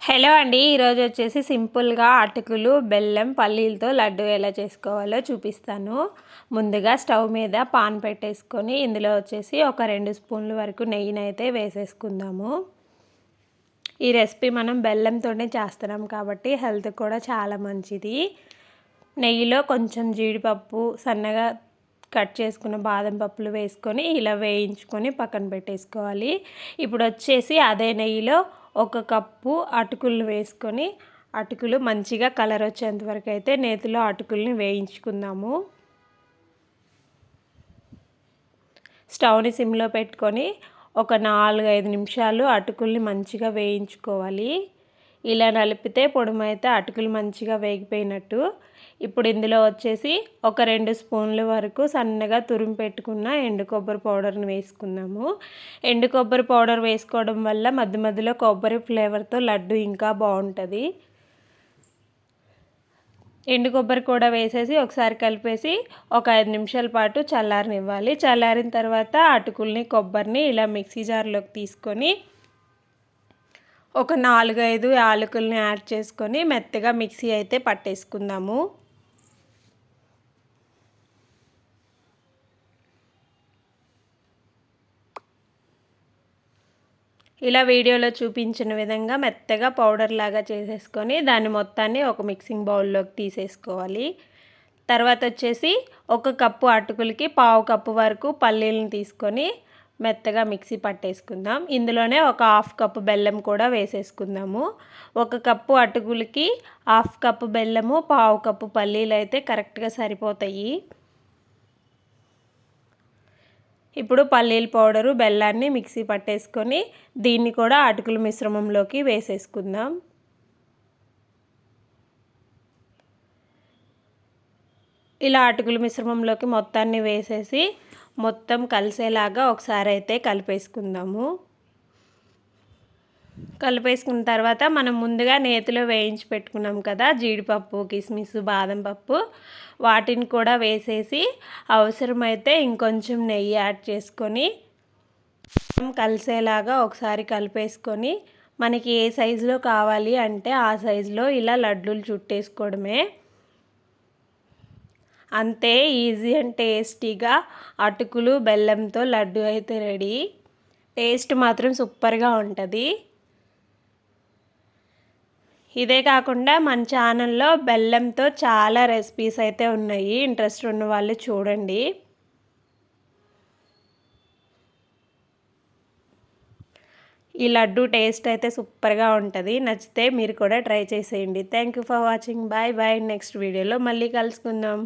Hello అండి ఈరోజు వచ్చేసి సింపుల్గా అటుకులు బెల్లం పల్లీలతో లడ్డు ఎలా చేసుకోవాలో చూపిస్తాను. ముందుగా స్టవ్ మీద పాన్ పెట్టేసుకొని ఇందులో వచ్చేసి ఒక రెండు స్పూన్ల వరకు నెయ్యిని అయితే వేసేసుకుందాము. ఈ రెసిపీ మనం బెల్లంతోనే చేస్తున్నాం కాబట్టి హెల్త్ కూడా చాలా మంచిది. నెయ్యిలో కొంచెం జీడిపప్పు సన్నగా కట్ చేసుకున్న బాదం పప్పులు వేసుకొని ఇలా వేయించుకొని పక్కన పెట్టేసుకోవాలి. ఇప్పుడు వచ్చేసి అదే నెయ్యిలో ఒక కప్పు అటుకులు వేసుకొని అటుకులు మంచిగా కలర్ వచ్చేంత వరకు అయితే నేతిలో అటుకుల్ని వేయించుకుందాము. స్టవ్ని సిమ్లో పెట్టుకొని ఒక నాలుగు ఐదు నిమిషాలు అటుకుల్ని మంచిగా వేయించుకోవాలి. ఇలా నలిపితే పొడిమైతే అటుకులు మంచిగా వేగిపోయినట్టు. ఇప్పుడు ఇందులో వచ్చేసి ఒక రెండు స్పూన్ల వరకు సన్నగా తురిమి పెట్టుకున్న ఎండు కొబ్బరి పౌడర్ని వేసుకుందాము. ఎండు కొబ్బరి పౌడర్ వేసుకోవడం వల్ల మధ్య మధ్యలో కొబ్బరి ఫ్లేవర్తో లడ్డు ఇంకా బాగుంటుంది. ఎండు కొబ్బరి కూడా వేసేసి ఒకసారి కలిపేసి ఒక ఐదు నిమిషాల పాటు చల్లారనివ్వాలి. చల్లారిన తర్వాత అటుకుల్ని కొబ్బరిని ఇలా మిక్సీ జార్లోకి తీసుకొని ఒక నాలుగైదు యాలకుల్ని యాడ్ చేసుకొని మెత్తగా మిక్సీ అయితే పట్టేసుకుందాము. ఇలా వీడియోలో చూపించిన విధంగా మెత్తగా పౌడర్ లాగా చేసేసుకొని దాన్ని మొత్తాన్ని ఒక మిక్సింగ్ బౌల్లోకి తీసేసుకోవాలి. తర్వాత వచ్చేసి ఒక కప్పు అటుకులకి పావు కప్పు వరకు పల్లీలను తీసుకొని మెత్తగా మిక్సీ పట్టేసుకుందాం. ఇందులోనే ఒక హాఫ్ కప్పు బెల్లం కూడా వేసేసుకుందాము. ఒక కప్పు అటుకులకి హాఫ్ కప్పు బెల్లము పావు కప్పు పల్లీలు అయితే కరెక్ట్గా సరిపోతాయి. ఇప్పుడు పల్లీల పౌడరు బెల్లాన్ని మిక్సీ పట్టేసుకొని దీన్ని కూడా అటుకుల మిశ్రమంలోకి వేసేసుకుందాం. ఇలా అటుకుల మిశ్రమంలోకి మొత్తాన్ని వేసేసి మొత్తం కలిసేలాగా ఒకసారి అయితే కలిపేసుకుందాము. కలిపేసుకున్న తర్వాత మనం ముందుగా నేతిలో వేయించి పెట్టుకున్నాం కదా జీడిపప్పు కిస్మిస్ బాదం పప్పు. వాటిని కూడా వేసేసి అవసరమైతే ఇంకొంచెం నెయ్యి యాడ్ చేసుకొని కలిసేలాగా ఒకసారి కలిపేసుకొని మనకి ఏ సైజులో కావాలి అంటే ఆ సైజులో ఇలా లడ్డూలు చుట్టేసుకోవడమే. అంతే ఈజీ అండ్ టేస్టీగా అటుకులు బెల్లంతో లడ్డు అయితే రెడీ. టేస్ట్ మాత్రం సూపర్గా ఉంటుంది. ఇదే కాకుండా మన ఛానల్లో బెల్లంతో చాలా రెసిపీస్ అయితే ఉన్నాయి. ఇంట్రెస్ట్ ఉన్న వాళ్ళు చూడండి. ఈ లడ్డు టేస్ట్ అయితే సూపర్గా ఉంటుంది. నచ్చితే మీరు కూడా ట్రై చేసేయండి. Thank you for watching bye bye next వీడియోలో మళ్ళీ కలుసుకుందాం.